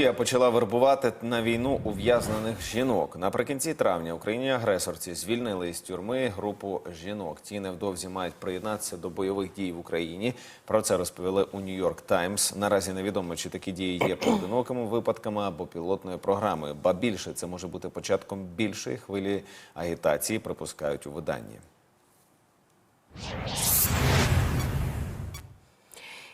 Росія почала вербувати на війну ув'язнених жінок. Наприкінці травня Україні агресорці звільнили з тюрми групу жінок. Ті невдовзі мають приєднатися до бойових дій в Україні. Про це розповіли у Нью-Йорк Таймс. Наразі невідомо, чи такі дії є поодинокими випадками або пілотною програмою. Ба більше це може бути початком більшої хвилі агітації. Припускають у виданні.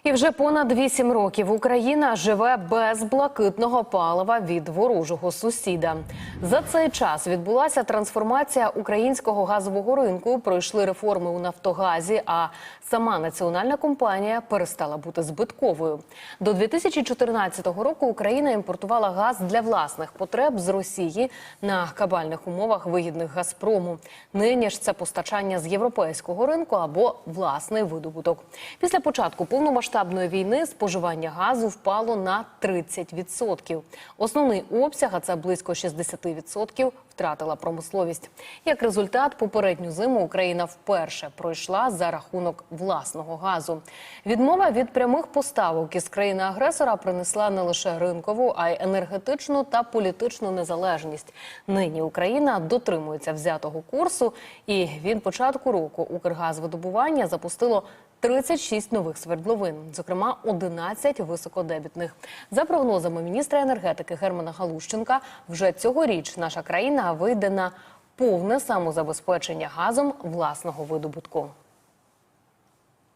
І вже понад вісім років Україна живе без блакитного палива від ворожого сусіда. За цей час відбулася трансформація українського газового ринку. Пройшли реформи у Нафтогазі. А сама національна компанія перестала бути збитковою. До 2014 року Україна імпортувала газ для власних потреб з Росії на кабальних умовах вигідних Газпрому. Нині ж це постачання з європейського ринку або власний видобуток. Після початку повномасштабної війни споживання газу впало на 30%. Основний обсяг, а це близько 60%, втратила промисловість. Як результат, попередню зиму Україна вперше пройшла за рахунок власного газу. Відмова від прямих поставок із країни-агресора принесла не лише ринкову, а й енергетичну та політичну незалежність. Нині Україна дотримується взятого курсу, і від початку року Укргазвидобування запустило 36 нових свердловин, зокрема 11 високодебітних. За прогнозами міністра енергетики Германа Галущенка, вже цьогоріч наша країна вийде на повне самозабезпечення газом власного видобутку.